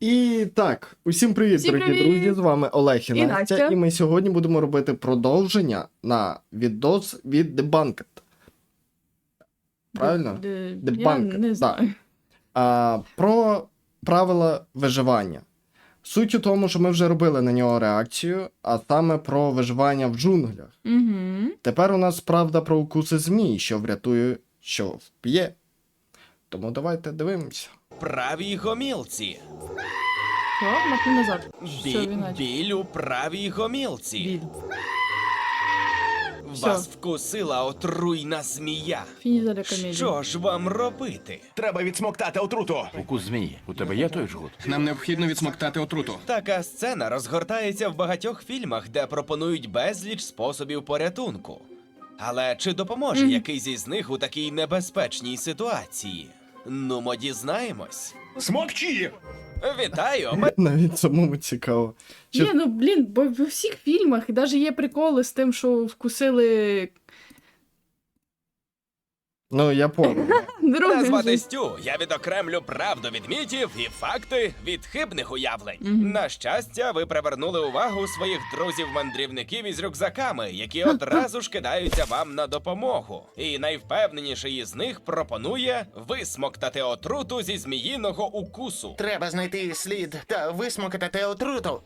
І так, усім привіт, Всім дорогі привіт! друзі! З вами Олег і, І Настя, Настя. і ми сьогодні будемо робити продовження на відос від Debunked. Правильно? Де- Де я банк, не да. знаю. А, про правила виживання. Суть у тому, що ми вже робили на нього реакцію, а саме про виживання в джунглях. Угу. Тепер у нас правда про укуси змій, що врятує, що вп'є. Тому давайте дивимося. Правій гомілці. Що? Махни назад. Бі... Він наче? Біль у правій гомілці. Біль. Вас вкусила отруйна змія. Фіні. Що ж вам робити? Треба відсмоктати отруту. Укус змії. У тебе є той жгут? Нам необхідно відсмоктати отруту. Така сцена розгортається в багатьох фільмах, де пропонують безліч способів порятунку. Але чи допоможе якийсь із них у такій небезпечній ситуації? Ну, ми дізнаємось. Смокчі! Вітаю! Ми Навіть самому цікаво. Чи- Ні, ну блін, бо в усіх фільмах і навіть є приколи з тим, що вкусили Ну, я помню. Мене звати. Стю. Я відокремлю правду від мітів і факти від хибних уявлень. На щастя, ви привернули увагу своїх друзів-мандрівників із рюкзаками, які одразу ж кидаються вам на допомогу. І найвпевненіший із них пропонує висмоктати отруту зі зміїного укусу. Треба знайти слід та висмокати отруту.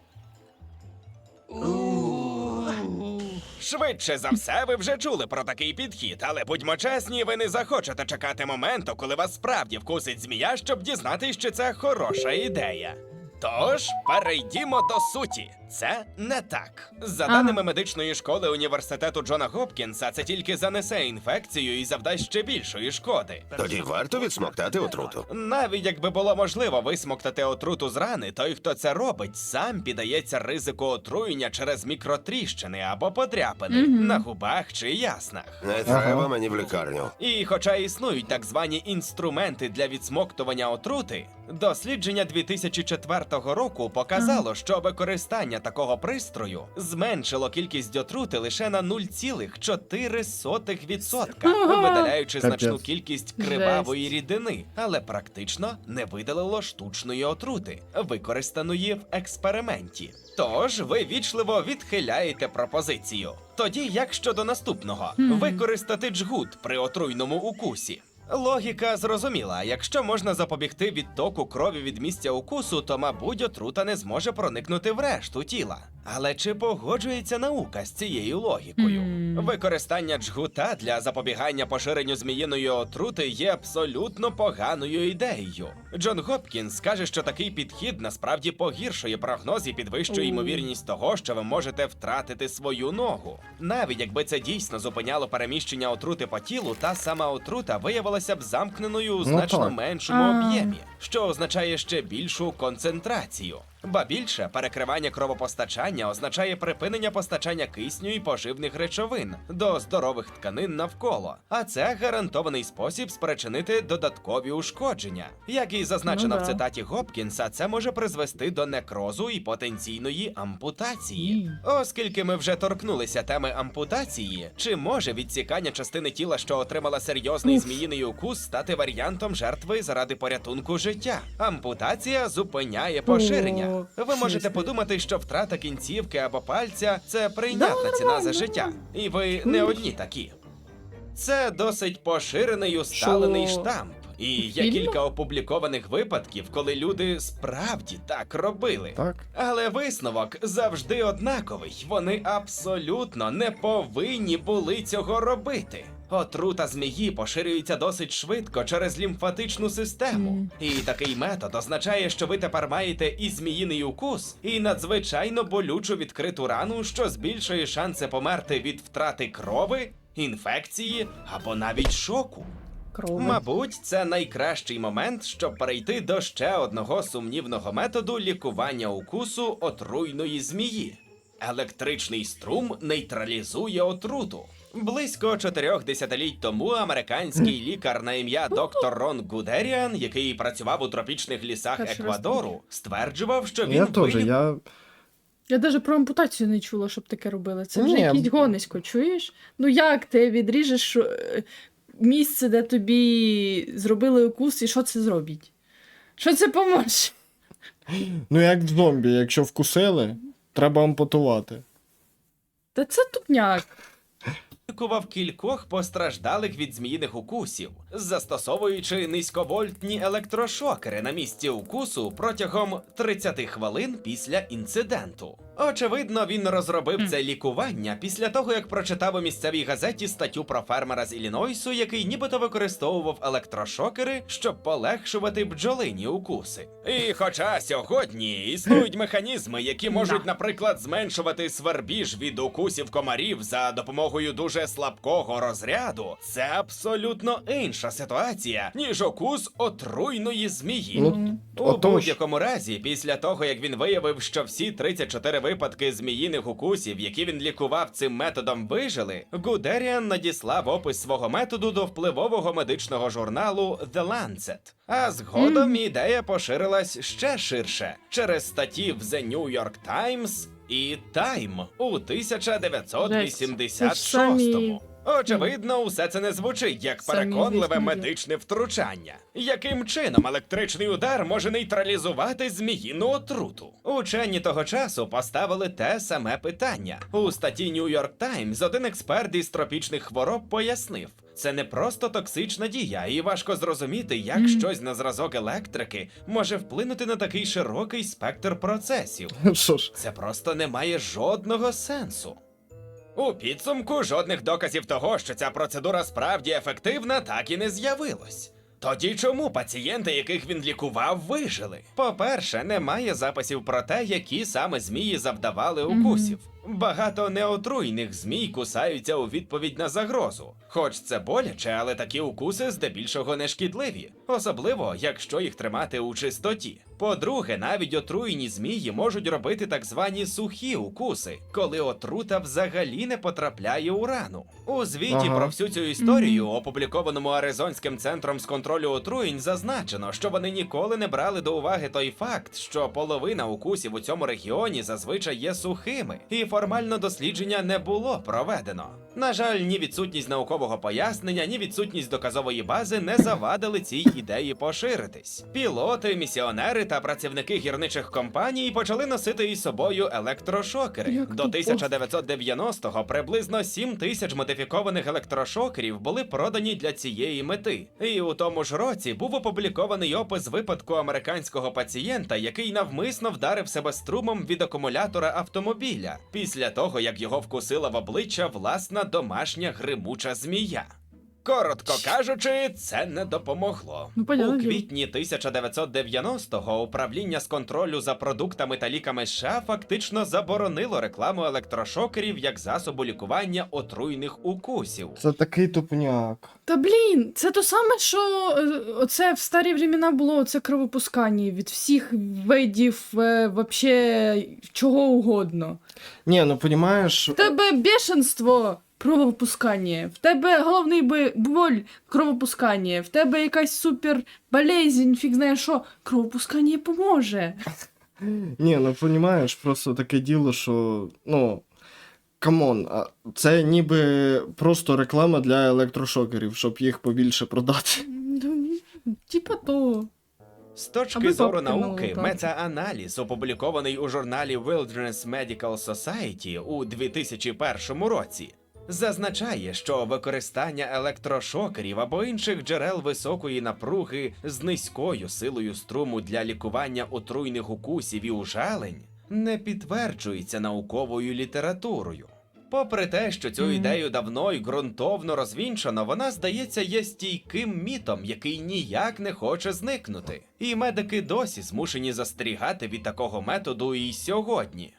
Швидше за все, ви вже чули про такий підхід, але будьмо чесні, ви не захочете чекати моменту, коли вас справді вкусить змія, щоб дізнатись, що це хороша ідея. Тож перейдімо до суті. Це не так. За Ага. даними медичної школи університету Джона Гопкінса, це тільки занесе інфекцію і завдасть ще більшої шкоди. Тоді варто відсмоктати отруту. Навіть якби було можливо висмоктати отруту з рани, той, хто це робить, сам піддається ризику отруєння через мікротріщини або подряпини Мгм. на губах чи яснах. Не треба мені в лікарню. І хоча існують так звані інструменти для відсмоктування отрути, дослідження 2004 року показало, що використання такого пристрою зменшило кількість отрути лише на 0,4%, Ага. видаляючи значну кількість кривавої рідини, але практично не видалило штучної отрути, використаної в експерименті. Тож ви вічливо відхиляєте пропозицію. Тоді як щодо наступного використати джгут при отруйному укусі. Логіка зрозуміла, якщо можна запобігти відтоку крові від місця укусу, то, мабуть, отрута не зможе проникнути в решту тіла. Але чи погоджується наука з цією логікою? Хм. Використання джгута для запобігання поширенню зміїної отрути є абсолютно поганою ідеєю. Джон Гопкінс каже, що такий підхід насправді погіршує прогноз і підвищує ймовірність того, що ви можете втратити свою ногу. Навіть якби це дійсно зупиняло переміщення отрути по тілу, та сама отрута виявилася б замкненою у значно меншому об'ємі, що означає ще більшу концентрацію. Ба більше перекривання кровопостачання означає припинення постачання кисню і поживних речовин до здорових тканин навколо, а це гарантований спосіб спричинити додаткові ушкодження. Як і зазначено Ну в да. цитаті Гопкінса, це може призвести до некрозу і потенційної ампутації. Оскільки ми вже торкнулися теми ампутації, чи може відсікання частини тіла, що отримала серйозний Уф. зміїний укус, стати варіантом жертви заради порятунку життя? Ампутація зупиняє поширення. Ви можете подумати, що втрата кінцівки або пальця це прийнятна ціна за життя, і ви не одні такі. Це досить поширений усталений Що? І є кілька опублікованих випадків, коли люди справді так робили. Так? Але висновок завжди однаковий. Вони абсолютно не повинні були цього робити. Отрута змії поширюється досить швидко через лімфатичну систему. І такий метод означає, що ви тепер маєте і зміїний укус, і надзвичайно болючу відкриту рану, що збільшує шанси померти від втрати крови, інфекції або навіть шоку. Кров. Мабуть, це найкращий момент, щоб перейти до ще одного сумнівного методу лікування укусу отруйної змії. Електричний струм нейтралізує отруту. Близько чотирьох десятиліть тому американський лікар на ім'я доктор Рон Гудеріан, який працював у тропічних лісах Еквадору, стверджував, що він Я теж, я. Я навіть про ампутацію не чула, щоб таке робили. Це вже Ні. якийсь гонисько, чуєш? Ну як ти відріжеш е, місце, де тобі зробили укус, і що це зробить? Що це поможе? Ну як в зомбі, якщо вкусили, треба ампутувати. Та це тупняк. Лікував кількох постраждалих від зміїних укусів, застосовуючи низьковольтні електрошокери на місці укусу протягом 30 хвилин після інциденту. Очевидно, він розробив це лікування після того, як прочитав у місцевій газеті статтю про фермера з Іллінойсу, який нібито використовував електрошокери, щоб полегшувати бджолині укуси. І хоча сьогодні існують механізми, які можуть, наприклад, зменшувати свербіж від укусів комарів за допомогою дуже слабкого розряду, це абсолютно інша ситуація, ніж укус отруйної змії. Ну, У отож. будь-якому разі, після того як він виявив, що всі 34 випадки зміїних укусів, які він лікував цим методом, вижили, Гудеріан надіслав опис свого методу до впливового медичного журналу The Lancet. А згодом ідея поширилась ще ширше через статті в The New York Times і Тайм у 1986-му. Очевидно, усе це не звучить як переконливе медичне втручання. Яким чином електричний удар може нейтралізувати зміїну отруту? Учені того часу поставили те саме питання. У статті New York Times один експерт із тропічних хвороб пояснив. Це не просто токсична дія, і важко зрозуміти, як щось на зразок електрики може вплинути на такий широкий спектр процесів. Це просто не має жодного сенсу. У підсумку жодних доказів того, що ця процедура справді ефективна, так і не з'явилось. Тоді чому пацієнти, яких він лікував, вижили? По-перше, немає записів про те, які саме змії завдавали укусів. Багато неотруйних змій кусаються у відповідь на загрозу. Хоч це боляче, але такі укуси здебільшого не шкідливі, особливо якщо їх тримати у чистоті. По-друге, навіть отруєні змії можуть робити так звані сухі укуси, коли отрута взагалі не потрапляє у рану. У звіті Ага. про всю цю історію, опублікованому Аризонським центром з контролю отруєнь, зазначено, що вони ніколи не брали до уваги той факт, що половина укусів у цьому регіоні зазвичай є сухими, і формально дослідження не було проведено. На жаль, ні відсутність наукового пояснення, ні відсутність доказової бази не завадили цій ідеї поширитись. Пілоти, місіонери та працівники гірничих компаній почали носити із собою електрошокери. Як До 1990-го приблизно 7 тисяч модифікованих електрошокерів були продані для цієї мети. І у тому ж році був опублікований опис випадку американського пацієнта, який навмисно вдарив себе струмом від акумулятора автомобіля після того, як його вкусила в обличчя власна домашня гримуча змія. Коротко кажучи, це не допомогло. Ну, понятно У квітні 1990-го управління з контролю за продуктами та ліками США фактично заборонило рекламу електрошокерів як засобу лікування отруйних укусів. це такий тупняк. Та блін, це то саме, що е, оце в старі времена було оце кровопускання від всіх видів е, вообще чого угодно. Ні, ну понімаєш, В тебе бешенство кровопускання, в тебе головний би- боль кровопускання, в тебе якась супер болезнь, фіг знає що, кровопускання поможе. ні, ну понімаєш, просто таке діло, що ну. Камон, це ніби просто реклама для електрошокерів, щоб їх побільше продати. Ну, Типа то. З точки Аби зору науки, мало, так. метааналіз, опублікований у журналі Wilderness Medical Society у 2001 році, зазначає, що використання електрошокерів або інших джерел високої напруги з низькою силою струму для лікування отруйних укусів і ужалень не підтверджується науковою літературою. Попри те, що цю ідею давно і ґрунтовно розвінчано, вона здається є стійким мітом, який ніяк не хоче зникнути. І медики досі змушені застерігати від такого методу і сьогодні.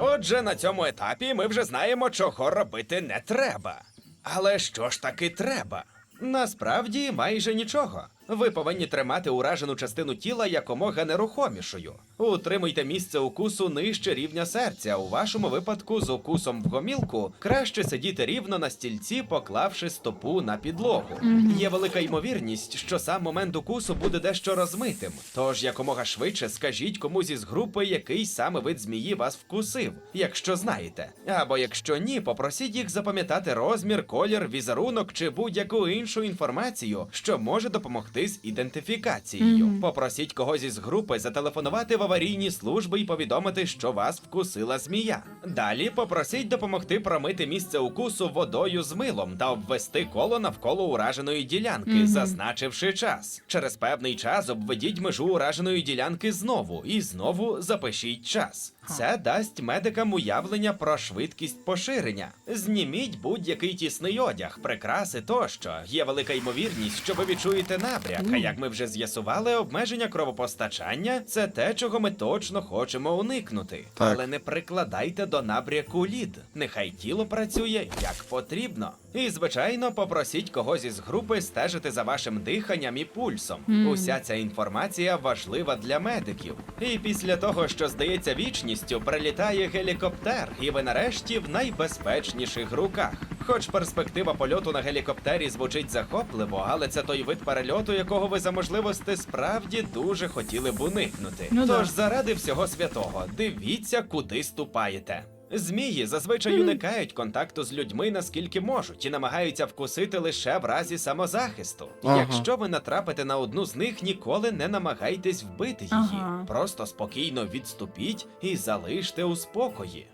Отже, на цьому етапі ми вже знаємо, чого робити не треба. Але що ж таки треба? Насправді майже нічого. Ви повинні тримати уражену частину тіла якомога нерухомішою. Утримуйте місце укусу нижче рівня серця. У вашому випадку з укусом в гомілку краще сидіти рівно на стільці, поклавши стопу на підлогу. Є велика ймовірність, що сам момент укусу буде дещо розмитим. Тож якомога швидше скажіть комусь із групи, який саме вид змії вас вкусив, якщо знаєте. Або якщо ні, попросіть їх запам'ятати розмір, колір, візерунок чи будь-яку іншу інформацію, що може допомогти допомогти з ідентифікацією. Мгм. Попросіть когось із групи зателефонувати в аварійні служби і повідомити, що вас вкусила змія. Далі попросіть допомогти промити місце укусу водою з милом та обвести коло навколо ураженої ділянки, Мгм. зазначивши час. Через певний час обведіть межу ураженої ділянки знову і знову запишіть час. Це дасть медикам уявлення про швидкість поширення. Зніміть будь-який тісний одяг, прикраси тощо. Є велика ймовірність, що ви відчуєте набряк. А як ми вже з'ясували, обмеження кровопостачання це те, чого ми точно хочемо уникнути. Так. Але не прикладайте до набряку лід. Нехай тіло працює як потрібно. І, звичайно, попросіть когось із групи стежити за вашим диханням і пульсом. Мгм. Уся ця інформація важлива для медиків. І після того, що здається вічністю, прилітає гелікоптер, і ви нарешті в найбезпечніших руках. Хоч перспектива польоту на гелікоптері звучить захопливо, але це той вид перельоту, якого ви за можливості справді дуже хотіли б уникнути. Ну да. Тож заради всього святого, дивіться, куди ступаєте. Змії зазвичай уникають контакту з людьми наскільки можуть і намагаються вкусити лише в разі самозахисту. Ага. Якщо ви натрапите на одну з них, ніколи не намагайтесь вбити її. Ага. Просто спокійно відступіть і залиште у спокої.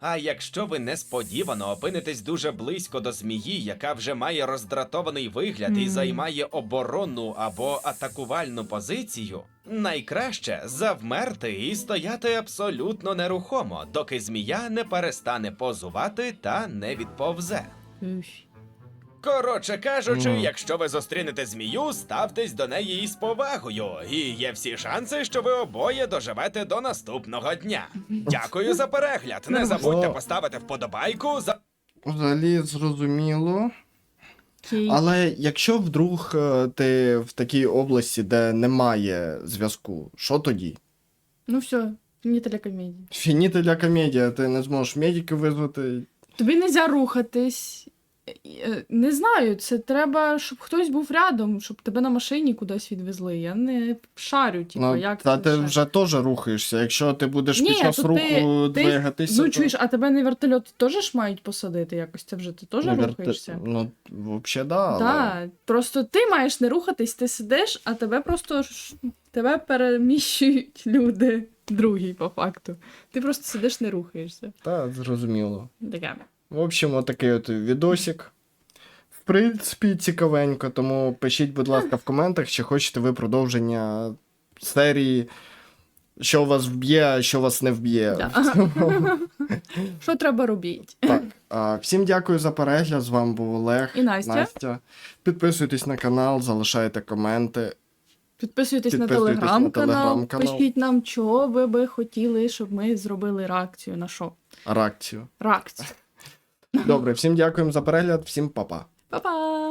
А якщо ви несподівано опинитесь дуже близько до змії, яка вже має роздратований вигляд і займає оборонну або атакувальну позицію, найкраще завмерти і стояти абсолютно нерухомо, доки змія не перестане позувати та не відповзе. Коротше кажучи, Мгм. якщо ви зустрінете змію, ставтесь до неї із повагою, і є всі шанси, що ви обоє доживете до наступного дня. Дякую за перегляд. Не забудьте поставити вподобайку за. Взагалі зрозуміло. Окей. Але якщо вдруг е, ти в такій області, де немає зв'язку, що тоді? Ну все, не для комедії. Фініта для комедія, ти не зможеш медиків визвати. Тобі не можна рухатись. Е, Не знаю, це треба, щоб хтось був рядом, щоб тебе на машині кудись відвезли. Я не шарю, типу, Ну, як та це ти вже теж рухаєшся. Якщо ти будеш Ні, під час руху ти- ти- двигатися. Ну, то... чуєш, а тебе на вертольот теж ж мають посадити якось. Це вже ти теж верти- рухаєшся? Ну, взагалі, да, але... Так, просто ти маєш не рухатись, ти сидиш, а тебе просто тебе переміщують люди, другі по факту. Ти просто сидиш, не рухаєшся. Та, зрозуміло. Таке. В общем, отакий от відосик. В принципі, цікавенько, тому пишіть, будь ласка, в коментах, чи хочете ви продовження серії, що вас вб'є, а що вас не вб'є. Що треба робити? Так, всім дякую за перегляд. З вами був Олег. І Настя. Настя. Підписуйтесь на канал, залишайте коменти. Підписуйтесь, на Підписуйтесь на телеграм-канал, телеграм-канал. пишіть нам, чого ви би хотіли, щоб ми зробили реакцію на що? Реакцію. Реакцію. Добре, всім дякуємо за перегляд, всім па-па. Па-па!